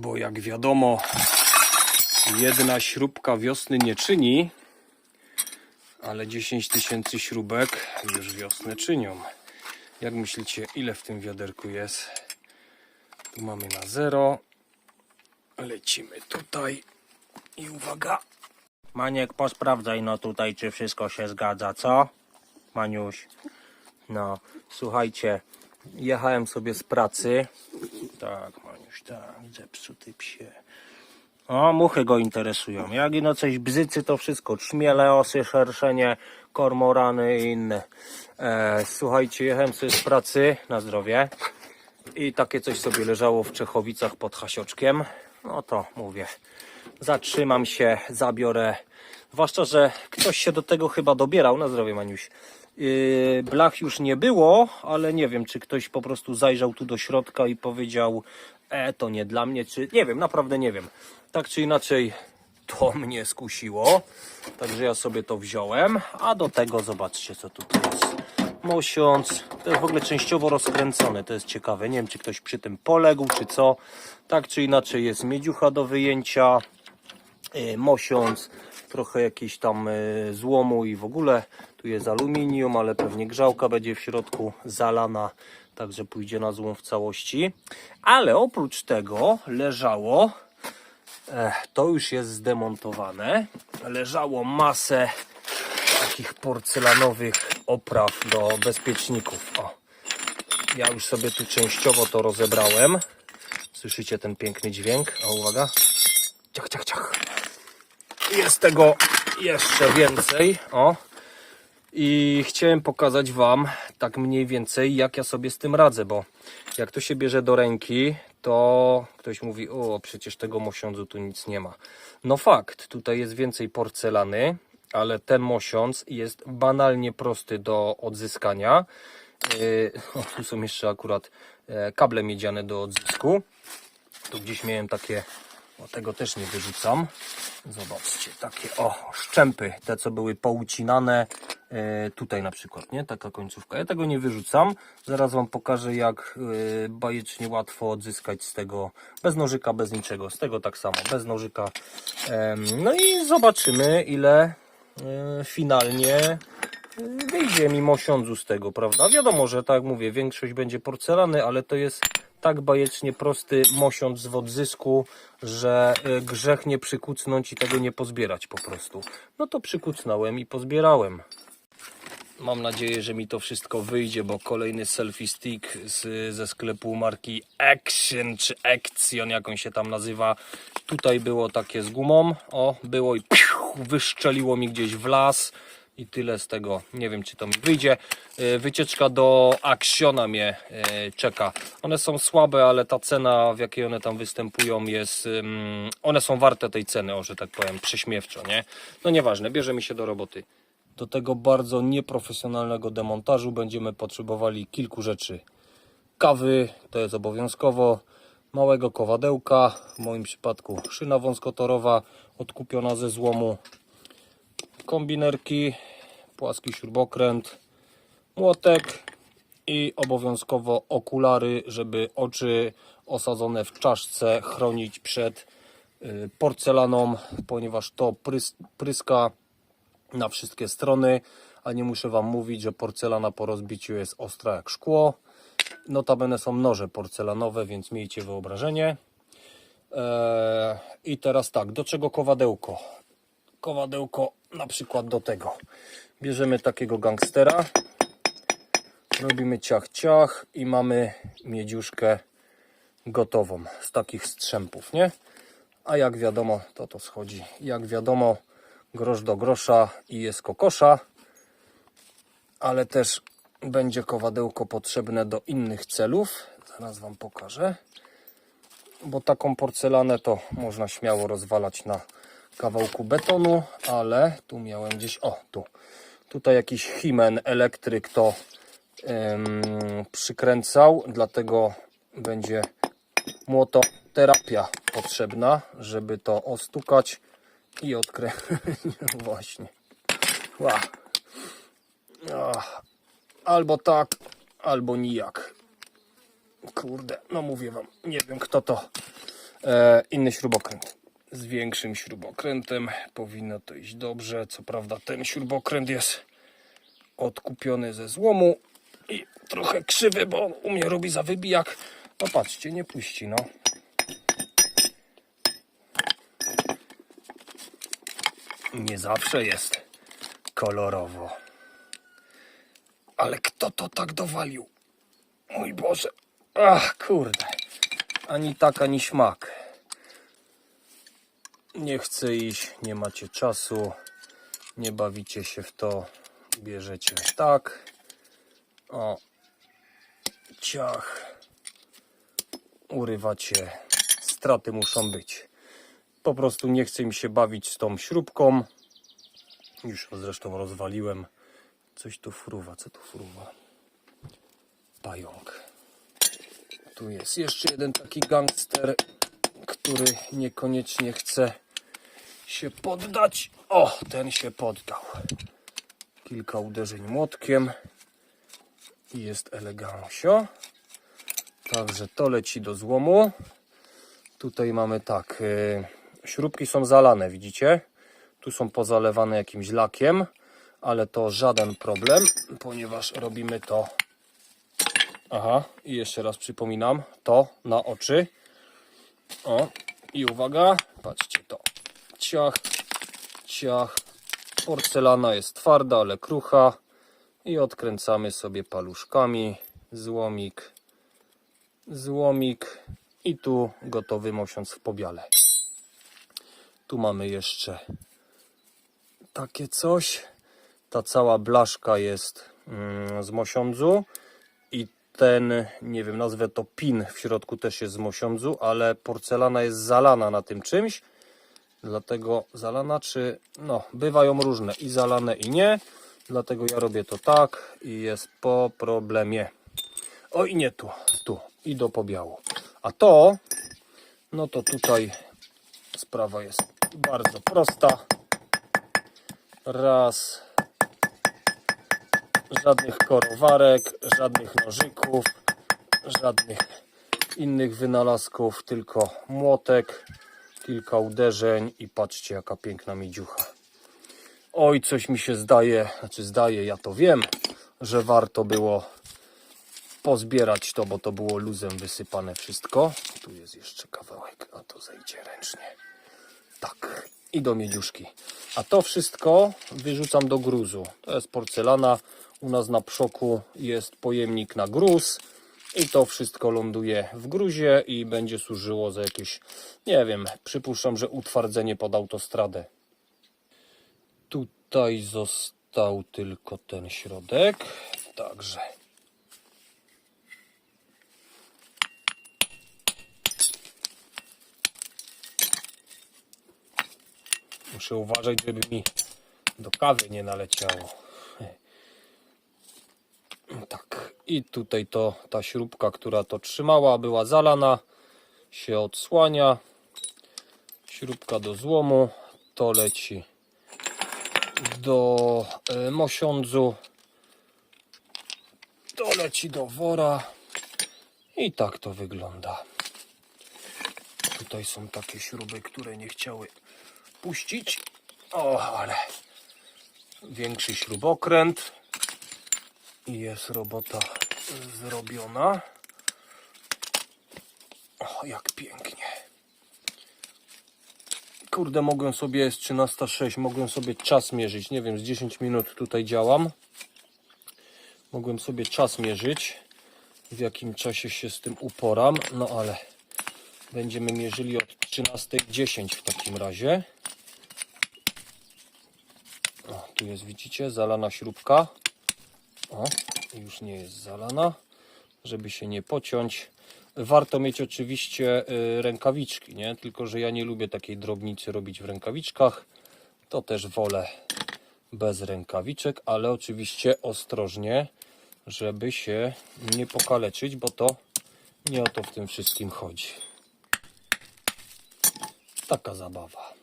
bo jak wiadomo, jedna śrubka wiosny nie czyni, ale 10 tysięcy śrubek już wiosnę czynią. Jak myślicie, ile w tym wiaderku jest? Tu mamy na zero. Lecimy tutaj i uwaga. Maniek, posprawdzaj no tutaj, czy wszystko się zgadza, co? Maniuś. No, słuchajcie, jechałem sobie z pracy. Tak, Maniuś, tak, zepsuty psie. O, muchy go interesują. Jak ino coś bzycy, to wszystko. Trzmiele, osy, szerszenie, kormorany i inne. E, słuchajcie, jechałem sobie z pracy na zdrowie i takie coś sobie leżało w Czechowicach pod Hasioczkiem. No to mówię, zatrzymam się, zabiorę. Zwłaszcza, że ktoś się do tego chyba dobierał na zdrowie, Maniuś. Yy, blach już nie było, ale nie wiem, czy ktoś po prostu zajrzał tu do środka i powiedział, e, to nie dla mnie, czy nie wiem, naprawdę nie wiem. Tak czy inaczej, to mnie skusiło, także ja sobie to wziąłem, a do tego zobaczcie, co tutaj jest. Mosiąc, to jest w ogóle częściowo rozkręcone, to jest ciekawe, nie wiem, czy ktoś przy tym poległ, czy co. Tak czy inaczej jest miedziucha do wyjęcia, y, mosiąc, trochę jakiś tam y, złomu i w ogóle tu jest aluminium, ale pewnie grzałka będzie w środku zalana, także pójdzie na złom w całości. Ale oprócz tego leżało, e, to już jest zdemontowane, leżało masę takich porcelanowych opraw do bezpieczników. O, ja już sobie tu częściowo to rozebrałem. Słyszycie ten piękny dźwięk? A uwaga. Ciach, ciach, ciach. Jest tego jeszcze więcej. O. I chciałem pokazać Wam tak mniej więcej, jak ja sobie z tym radzę, bo jak to się bierze do ręki, to ktoś mówi, o przecież tego mosiądzu tu nic nie ma. No fakt, tutaj jest więcej porcelany, ale ten mosiądz jest banalnie prosty do odzyskania. Yy, o, tu są jeszcze akurat e, kable miedziane do odzysku. Tu gdzieś miałem takie, o tego też nie wyrzucam. Zobaczcie, takie o, szczępy, te co były poucinane, e, tutaj na przykład, nie? Taka końcówka. Ja tego nie wyrzucam. Zaraz Wam pokażę, jak e, bajecznie łatwo odzyskać z tego, bez nożyka, bez niczego. Z tego tak samo, bez nożyka. Em, no i zobaczymy, ile e, finalnie e, wyjdzie mi mosiądzu z tego, prawda? Wiadomo, że tak jak mówię, większość będzie porcelany, ale to jest tak bajecznie prosty mosiądz w odzysku, że e, grzech nie przykucnąć i tego nie pozbierać po prostu. No to przykucnąłem i pozbierałem. Mam nadzieję, że mi to wszystko wyjdzie, bo kolejny selfie stick z, ze sklepu marki Action czy Action, jak on się tam nazywa. Tutaj było takie z gumą, o, było i piu, wyszczeliło mi gdzieś w las. I tyle z tego. Nie wiem, czy to mi wyjdzie. E, Wycieczka do Actiona mnie e, czeka. One są słabe, ale ta cena, w jakiej one tam występują, jest. One są warte tej ceny, o że tak powiem, prześmiewczo, nie? No nieważne, bierzemy się do roboty. Do tego bardzo nieprofesjonalnego demontażu będziemy potrzebowali kilku rzeczy. Kawy, to jest obowiązkowo. Małego kowadełka, w moim przypadku szyna wąskotorowa, odkupiona ze złomu kombinerki, płaski śrubokręt, młotek i obowiązkowo okulary, żeby oczy osadzone w czaszce chronić przed y, porcelaną, ponieważ to prys pryska na wszystkie strony, a nie muszę Wam mówić, że porcelana po rozbiciu jest ostra jak szkło. Notabene są noże porcelanowe, więc miejcie wyobrażenie. Eee, I teraz tak, do czego kowadełko? Kowadełko na przykład do tego. Bierzemy takiego gangstera, robimy ciach ciach i mamy miedziuszkę gotową z takich strzępów, nie? A jak wiadomo, to to schodzi. Jak wiadomo, grosz do grosza i jest kokosza, ale też będzie kowadełko potrzebne do innych celów. Zaraz Wam pokażę. Bo taką porcelanę to można śmiało rozwalać na kawałku betonu, ale tu miałem gdzieś, o tu, tutaj jakiś himen elektryk to em, przykręcał, dlatego będzie młototerapia potrzebna, żeby to ostukać i odkręcić. Właśnie. Albo tak, albo nijak. Kurde, no mówię wam, nie wiem kto to e, inny śrubokręt. Z większym śrubokrętem powinno to iść dobrze. Co prawda ten śrubokręt jest odkupiony ze złomu i trochę krzywy, bo on u mnie robi za wybijak. No patrzcie, nie puści, no. Nie zawsze jest kolorowo. Ale kto to tak dowalił? Mój Boże. Ach, kurde. Ani tak, ani śmak. Nie chcę iść, nie macie czasu, nie bawicie się w to, bierzecie tak. O, ciach. Urywacie. Straty muszą być. Po prostu nie chcę mi się bawić z tą śrubką. Już zresztą rozwaliłem. Coś tu fruwa. Co tu fruwa? Pająk. Tu jest jeszcze jeden taki gangster, który niekoniecznie chce się poddać. O, ten się poddał. Kilka uderzeń młotkiem i jest elegancio. Także to leci do złomu. Tutaj mamy tak, y, śrubki są zalane, widzicie? Tu są pozalewane jakimś lakiem, ale to żaden problem, ponieważ robimy to. Aha, i jeszcze raz przypominam, to na oczy. O, i uwaga, patrzcie. Ciach, ciach. Porcelana jest twarda, ale krucha. I odkręcamy sobie paluszkami. Złomik, złomik. I tu gotowy mosiąc w pobiale. Tu mamy jeszcze takie coś. Ta cała blaszka jest mm, z mosiądzu i ten, nie wiem, nazwę to pin w środku też jest z mosiądzu, ale porcelana jest zalana na tym czymś. Dlatego zalana, czy no, bywają różne i zalane i nie. Dlatego ja robię to tak i jest po problemie. O i nie tu, tu i do pobiału. A to, no to tutaj sprawa jest bardzo prosta. Raz, żadnych korowarek, żadnych nożyków, żadnych innych wynalazków, tylko młotek, kilka uderzeń i patrzcie jaka piękna miedziucha. Oj, coś mi się zdaje, znaczy zdaje, ja to wiem, że warto było pozbierać to, bo to było luzem wysypane wszystko. Tu jest jeszcze kawałek, a to zejdzie ręcznie. Tak, i do miedziuszki. A to wszystko wyrzucam do gruzu. To jest porcelana. U nas na przoku jest pojemnik na gruz. I to wszystko ląduje w gruzie i będzie służyło za jakieś, nie wiem, przypuszczam, że utwardzenie pod autostradę. Tutaj został tylko ten środek. Także. Muszę uważać, żeby mi do kawy nie naleciało. Tak. I tutaj to ta śrubka, która to trzymała, była zalana. Się odsłania. Śrubka do złomu. To leci do e, mosiądzu. To leci do wora. I tak to wygląda. Tutaj są takie śruby, które nie chciały puścić. O, ale większy śrubokręt i jest robota zrobiona. O, jak pięknie. Kurde, mogłem sobie, jest 13.06, mogłem sobie czas mierzyć. Nie wiem, z 10 minut tutaj działam. Mogłem sobie czas mierzyć, w jakim czasie się z tym uporam. No ale będziemy mierzyli od 13.10 w takim razie. O, tu jest, widzicie, zalana śrubka. O, już nie jest zalana, żeby się nie pociąć. Warto mieć oczywiście y, rękawiczki, nie? Tylko, że ja nie lubię takiej drobnicy robić w rękawiczkach. To też wolę bez rękawiczek, ale oczywiście ostrożnie, żeby się nie pokaleczyć, bo to nie o to w tym wszystkim chodzi. Taka zabawa.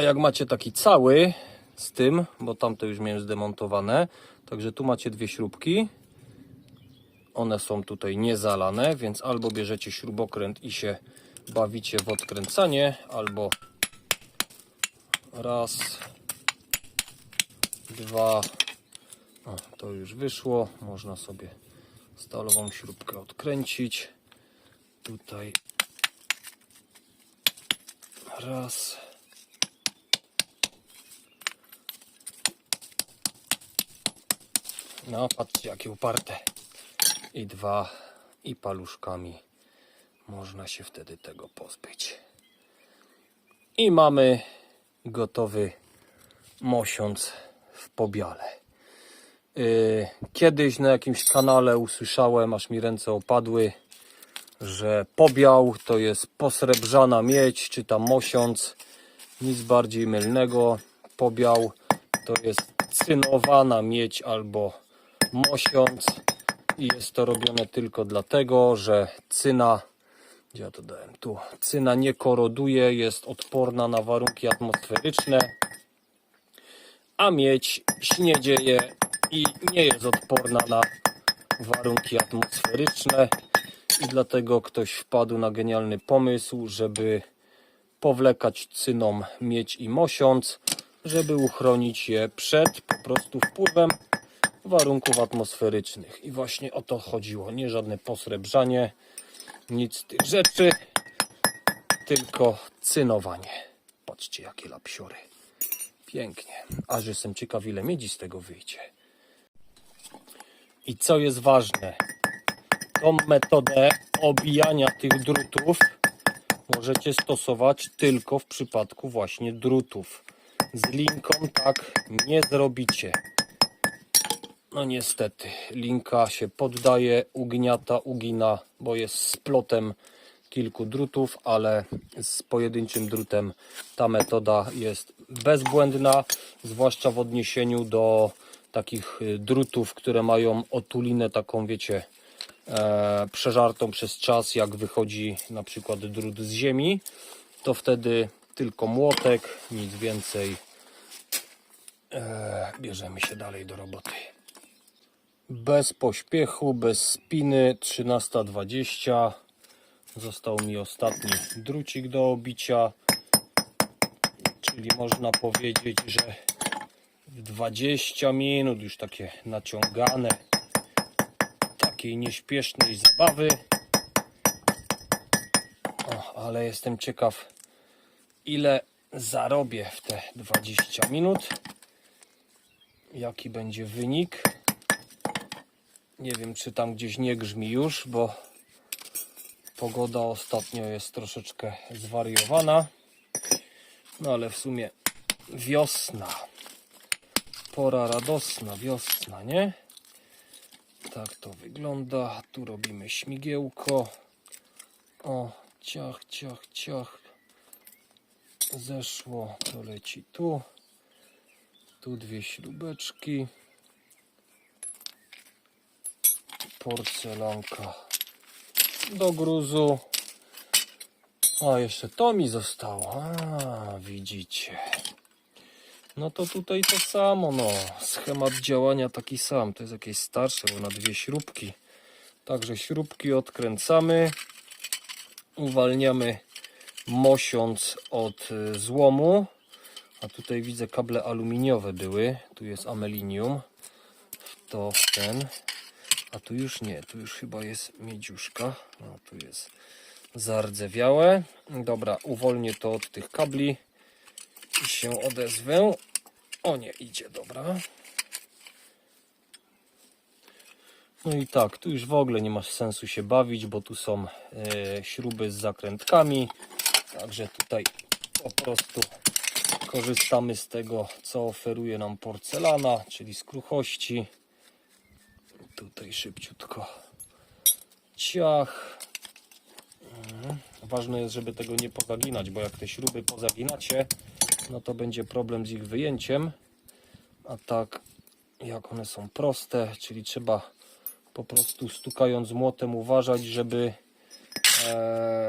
A jak macie taki cały z tym, bo tamte już miałem zdemontowane, także tu macie dwie śrubki. One są tutaj niezalane, więc albo bierzecie śrubokręt i się bawicie w odkręcanie, albo raz, dwa, o, to już wyszło. Można sobie stalową śrubkę odkręcić. Tutaj raz. No, patrzcie jakie uparte. I dwa. I paluszkami można się wtedy tego pozbyć. I mamy gotowy mosiąc w pobiale. Yy, Kiedyś na jakimś kanale usłyszałem, aż mi ręce opadły, że pobiał to jest posrebrzana miedź, czy tam mosiąc. Nic bardziej mylnego. Pobiał to jest cynowana miedź albo mosiąc. I jest to robione tylko dlatego, że cyna, gdzie ja to dałem? Tu. Cyna nie koroduje, jest odporna na warunki atmosferyczne a miedź śniedzieje i nie jest odporna na warunki atmosferyczne i dlatego ktoś wpadł na genialny pomysł, żeby powlekać cyną miedź i mosiąc, żeby uchronić je przed po prostu wpływem warunków atmosferycznych. I właśnie o to chodziło. Nie żadne posrebrzanie, nic z tych rzeczy, tylko cynowanie. Patrzcie jakie lapsiory. Pięknie. Aż jestem ciekaw, ile miedzi z tego wyjdzie. I co jest ważne, tą metodę obijania tych drutów możecie stosować tylko w przypadku właśnie drutów. Z linką tak nie zrobicie. No niestety, linka się poddaje, ugniata, ugina, bo jest splotem kilku drutów, ale z pojedynczym drutem ta metoda jest bezbłędna, zwłaszcza w odniesieniu do takich y, drutów, które mają otulinę taką, wiecie, e, przeżartą przez czas, jak wychodzi na przykład drut z ziemi, to wtedy tylko młotek, nic więcej. E, bierzemy się dalej do roboty. Bez pośpiechu, bez spiny, 13.20. Został mi ostatni drucik do obicia, czyli można powiedzieć, że w 20 minut już takie naciągane takiej nieśpiesznej zabawy. O, ale jestem ciekaw, ile zarobię w te 20 minut. Jaki będzie wynik. Nie wiem, czy tam gdzieś nie grzmi już, bo Pogoda ostatnio jest troszeczkę zwariowana. No ale w sumie wiosna. Pora radosna, wiosna, nie? Tak to wygląda. Tu robimy śmigiełko. O, ciach, ciach, ciach. Zeszło, to leci tu. Tu dwie śrubeczki. Porcelanka do gruzu. A, jeszcze to mi zostało. A, widzicie. No to tutaj to samo, no. Schemat działania taki sam. To jest jakieś starsze, bo na dwie śrubki. Także śrubki odkręcamy. Uwalniamy mosiąc od y, złomu. A tutaj widzę kable aluminiowe były. Tu jest amelinium. To w ten. A tu już nie, tu już chyba jest miedziuszka. No tu jest zardzewiałe. Dobra, uwolnię to od tych kabli i się odezwę. O nie, idzie, dobra. No i tak, tu już w ogóle nie ma sensu się bawić, bo tu są e, śruby z zakrętkami. Także tutaj po prostu korzystamy z tego, co oferuje nam porcelana, czyli z kruchości. Tutaj szybciutko. Ciach. Mhm. Ważne jest, żeby tego nie pozaginać, bo jak te śruby pozaginacie, no to będzie problem z ich wyjęciem. A tak, jak one są proste, czyli trzeba po prostu stukając młotem uważać, żeby e,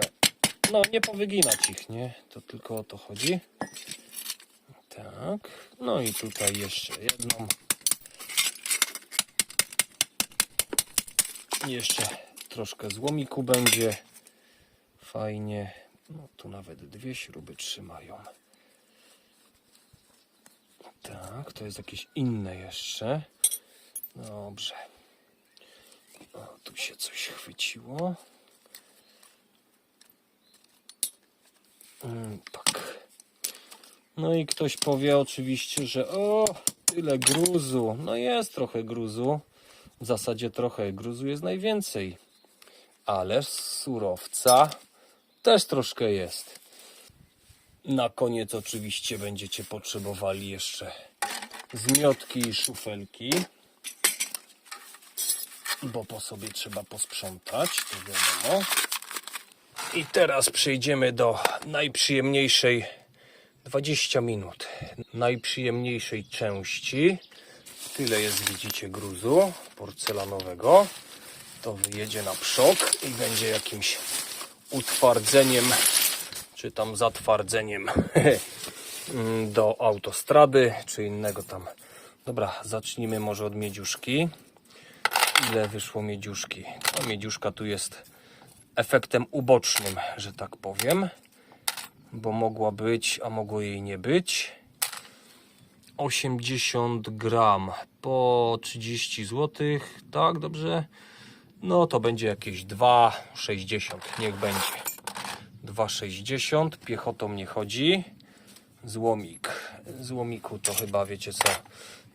no nie powyginać ich, nie? To tylko o to chodzi. Tak. No i tutaj jeszcze jedną. Jeszcze troszkę złomiku będzie. Fajnie. No tu nawet dwie śruby trzymają. Tak, to jest jakieś inne jeszcze. Dobrze. O, tu się coś chwyciło. Mm, tak. No i ktoś powie oczywiście, że o, tyle gruzu. No jest trochę gruzu. W zasadzie trochę gruzu jest najwięcej. Ale surowca też troszkę jest. Na koniec oczywiście będziecie potrzebowali jeszcze zmiotki i szufelki. Bo po sobie trzeba posprzątać, to wiadomo. I teraz przejdziemy do najprzyjemniejszej 20 minut. Najprzyjemniejszej części. Tyle jest, widzicie, gruzu porcelanowego. To wyjedzie na przok i będzie jakimś utwardzeniem, czy tam zatwardzeniem do autostrady, czy innego tam. Dobra, zacznijmy może od miedziuszki. Ile wyszło miedziuszki? No, miedziuszka tu jest efektem ubocznym, że tak powiem, bo mogła być, a mogło jej nie być. 80 gram po 30 zł, tak dobrze? No to będzie jakieś 2,60, niech będzie. 2,60, piechotą nie chodzi. Złomik. Złomiku to chyba wiecie co,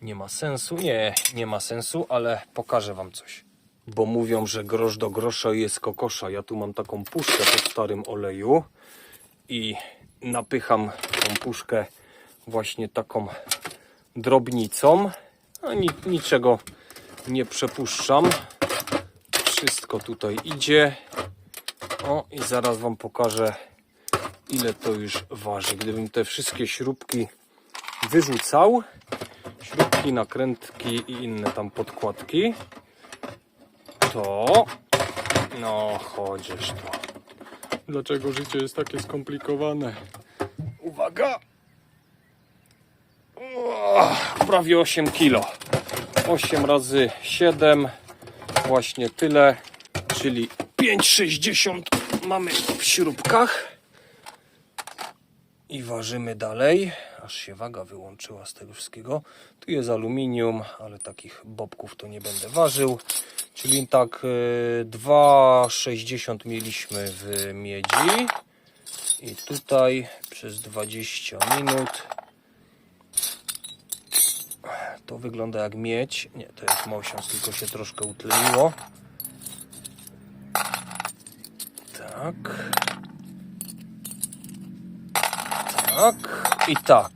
nie ma sensu. Nie, nie ma sensu, ale pokażę wam coś. Bo mówią, że grosz do grosza jest kokosza. Ja tu mam taką puszkę po starym oleju i napycham tą puszkę właśnie taką drobnicą. A ni niczego nie przepuszczam. Wszystko tutaj idzie. O, i zaraz Wam pokażę, ile to już waży. Gdybym te wszystkie śrubki wyrzucał, śrubki, nakrętki i inne tam podkładki, to no chodzisz to. Dlaczego życie jest takie skomplikowane? Uwaga! Prawie 8 kilo. 8 razy 7, właśnie tyle, czyli 5,60 mamy w śrubkach. I ważymy dalej, aż się waga wyłączyła z tego wszystkiego. Tu jest aluminium, ale takich bobków to nie będę ważył. Czyli tak y, 2,60 mieliśmy w miedzi. I tutaj przez 20 minut to wygląda jak miedź. Nie, to jest mosiąc, tylko się troszkę utleniło. Tak. Tak i tak.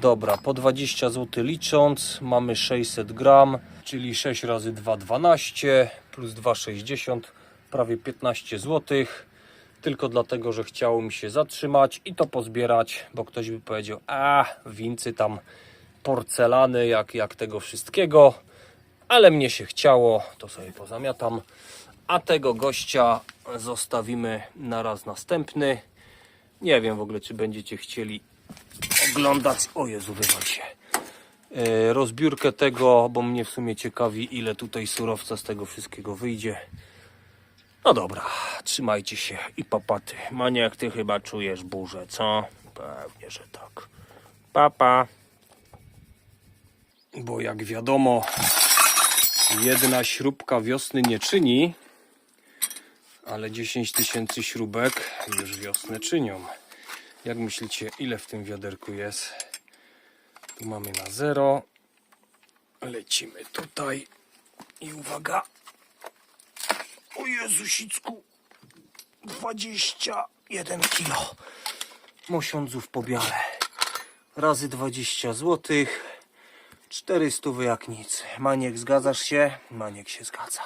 Dobra, po 20 zł licząc mamy 600 gram, czyli 6 razy 2 12 plus 2,60 prawie 15 zł. Tylko dlatego, że chciało mi się zatrzymać i to pozbierać, bo ktoś by powiedział, a wincy tam porcelany, jak, jak tego wszystkiego, ale mnie się chciało, to sobie pozamiatam. A tego gościa zostawimy na raz następny. Nie wiem w ogóle, czy będziecie chcieli oglądać. O Jezu, wywal się. E, Rozbiórkę tego, bo mnie w sumie ciekawi, ile tutaj surowca z tego wszystkiego wyjdzie. No dobra, trzymajcie się i papaty. Maniak, ty chyba czujesz burzę, co? Pewnie, że tak. Papa. Bo jak wiadomo, jedna śrubka wiosny nie czyni, ale 10 tysięcy śrubek już wiosnę czynią. Jak myślicie, ile w tym wiaderku jest? Tu mamy na zero. Lecimy tutaj. I uwaga. O Jezusicku. 21 kilo. Mosiądzów po biale. Razy 20 zł. 400 jak nic. Maniek, zgadzasz się? Maniek się zgadza.